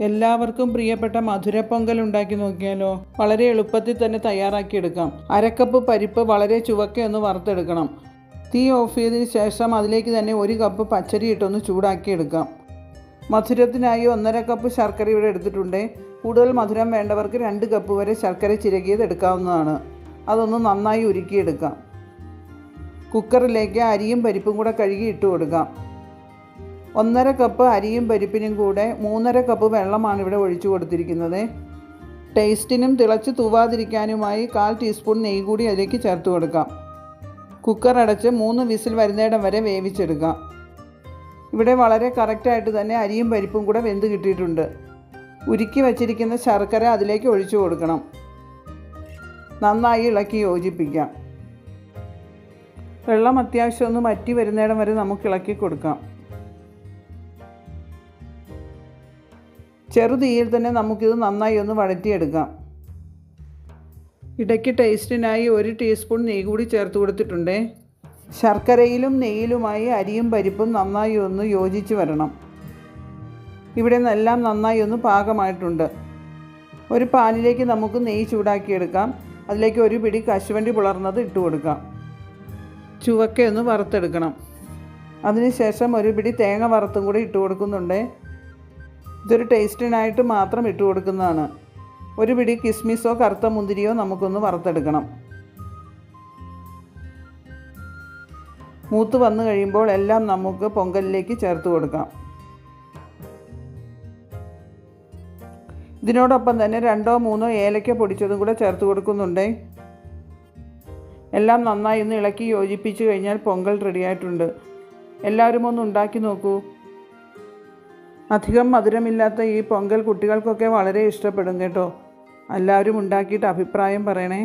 എല്ലാവർക്കും പ്രിയപ്പെട്ട മധുരപ്പൊങ്കൽ ഉണ്ടാക്കി നോക്കിയാലോ? വളരെ എളുപ്പത്തിൽ തന്നെ തയ്യാറാക്കിയെടുക്കാം. അരക്കപ്പ് പരിപ്പ് വളരെ ചുവക്കെ ഒന്ന് വറുത്തെടുക്കണം. തീ ഓഫ് ചെയ്തതിന് ശേഷം അതിലേക്ക് തന്നെ ഒരു കപ്പ് പച്ചരി ഇട്ടൊന്ന് ചൂടാക്കിയെടുക്കാം. മധുരത്തിനായി ഒന്നര കപ്പ് ശർക്കര ഇവിടെ എടുത്തിട്ടുണ്ട്. കൂടുതൽ മധുരം വേണ്ടവർക്ക് രണ്ട് കപ്പ് വരെ ശർക്കര ചിരകിയത് എടുക്കാവുന്നതാണ്. അതൊന്ന് നന്നായി ഉരുക്കിയെടുക്കാം. കുക്കറിലേക്ക് അരിയും പരിപ്പും കൂടെ കഴുകി ഇട്ട് കൊടുക്കാം ഒന്നര കപ്പ് അരിയും പരിപ്പിനും കൂടെ മൂന്നര കപ്പ് വെള്ളമാണ് ഇവിടെ ഒഴിച്ചു കൊടുത്തിരിക്കുന്നത്. ടേസ്റ്റിനും തിളച്ച് തൂവാതിരിക്കാനുമായി കാൽ ടീസ്പൂൺ നെയ്യ് കൂടി അതിലേക്ക് ചേർത്ത് കൊടുക്കാം. കുക്കർ അടച്ച് മൂന്ന് വിസിൽ വരുന്നിടം വരെ വേവിച്ചെടുക്കാം. ഇവിടെ വളരെ കറക്റ്റായിട്ട് തന്നെ അരിയും പരിപ്പും കൂടെ വെന്ത് കിട്ടിയിട്ടുണ്ട്. ഉരുക്കി വച്ചിരിക്കുന്ന ശർക്കര അതിലേക്ക് ഒഴിച്ചു കൊടുക്കണം. നന്നായി ഇളക്കി യോജിപ്പിക്കാം. വെള്ളം അത്യാവശ്യം ഒന്ന് വറ്റി വരുന്നിടം വരെ നമുക്ക് ഇളക്കി കൊടുക്കാം. ചെറുതീയിൽ തന്നെ നമുക്കിത് നന്നായി ഒന്ന് വഴറ്റിയെടുക്കാം. ഇടയ്ക്ക് ടേസ്റ്റിനായി ഒരു ടീസ്പൂൺ നെയ്യ് കൂടി ചേർത്ത് കൊടുത്തിട്ടുണ്ട്. ശർക്കരയിലും നെയ്യിലുമായി അരിയും പരിപ്പും നന്നായി ഒന്ന് യോജിച്ച് വരണം. ഇവിടെ നിന്നെല്ലാം നന്നായി ഒന്ന് പാകമായിട്ടുണ്ട്. ഒരു പാനിലേക്ക് നമുക്ക് നെയ്യ് ചൂടാക്കിയെടുക്കാം. അതിലേക്ക് ഒരു പിടി കശുവണ്ടി പുളർന്നത് ഇട്ട് കൊടുക്കാം. ചുവക്കയൊന്ന് വറുത്തെടുക്കണം. അതിനുശേഷം ഒരു പിടി തേങ്ങ വറുത്തും കൂടി ഇട്ട് കൊടുക്കുന്നുണ്ട്. ഇതൊരു ടേസ്റ്റിനായിട്ട് മാത്രം ഇട്ട് കൊടുക്കുന്നതാണ്. ഒരു പിടി കിസ്മിസോ കറുത്ത മുന്തിരിയോ നമുക്കൊന്ന് വറുത്തെടുക്കണം. മൂത്ത് വന്നു കഴിയുമ്പോൾ എല്ലാം നമുക്ക് പൊങ്കലിലേക്ക് ചേർത്ത് കൊടുക്കാം. ഇതിനോടൊപ്പം തന്നെ രണ്ടോ മൂന്നോ ഏലക്ക പൊടിച്ചതും കൂടെ ചേർത്ത് കൊടുക്കുന്നുണ്ട്. എല്ലാം നന്നായി ഒന്ന് ഇളക്കി യോജിപ്പിച്ച് കഴിഞ്ഞാൽ പൊങ്കൽ റെഡിയായിട്ടുണ്ട് എല്ലാവരും ഒന്ന് ഉണ്ടാക്കി നോക്കൂ. അധികം മധുരമില്ലാത്ത ഈ പൊങ്കൽ കുട്ടികൾക്കൊക്കെ വളരെ ഇഷ്ടപ്പെടും കേട്ടോ. എല്ലാവരും ഉണ്ടാക്കിയിട്ട് അഭിപ്രായം പറയണേ.